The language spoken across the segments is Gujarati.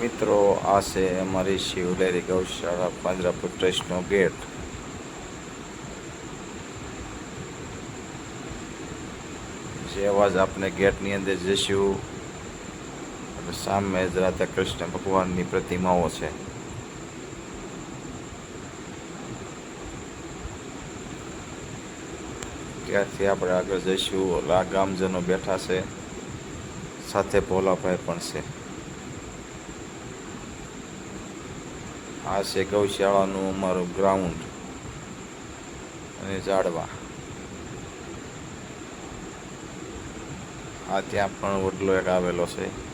મિત્રો, આ છે અમારી શિવલેરી ગૌશાળા પાંજરાપુર ટ્રસ્ટનો ગેટ. જે અવાજ આપણે ગેટની અંદર જઈશું. સામે જ રાધા કૃષ્ણ ભગવાનની પ્રતિમાઓ છે. ત્યાંથી આપણે આગળ જઈશું. ઓલા ગામજનો બેઠા છે. સાથે ભોલાભાઈ પણ છે. આ છે ગૌશાળાનું અમારું ગ્રાઉન્ડ અને ઝાડવા. આ ત્યાં પણ વડલો એક આવેલો છે.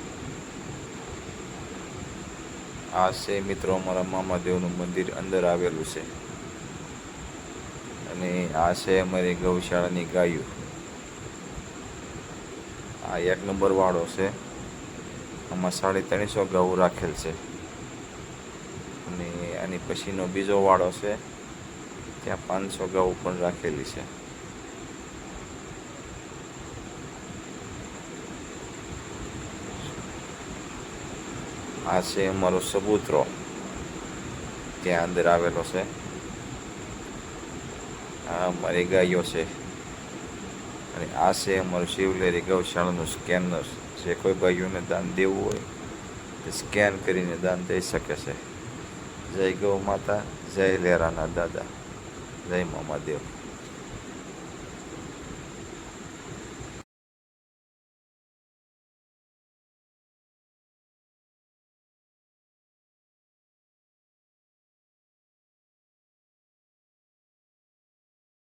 આ છે મિત્રો અમારા મામાદેવનું મંદિર અંદર આવેલું છે. અને આ છે અમારી ગૌશાળાની ગાયો. આ એક નંબર વાળો છે. આમાં સાડી ત્રણસો ગૌ રાખેલ છે. આની પછીનો બીજો વાળો છે, ત્યાં પાંચસો ગાઉ પણ રાખેલી છે. આ છે અમારો સબૂતરો. ત્યાં અંદર આવેલો છે. આ અમારી ગાયો છે. અને આ છે અમારું શિવલેરી ગૌશાળાનું સ્કેનર. જે કોઈ ભાઈઓને દાન દેવું હોય, તે સ્કેન કરીને દાન દઈ શકે છે. જય ગૌ માતા જય લેરાના દાદા જય મામાદેવ.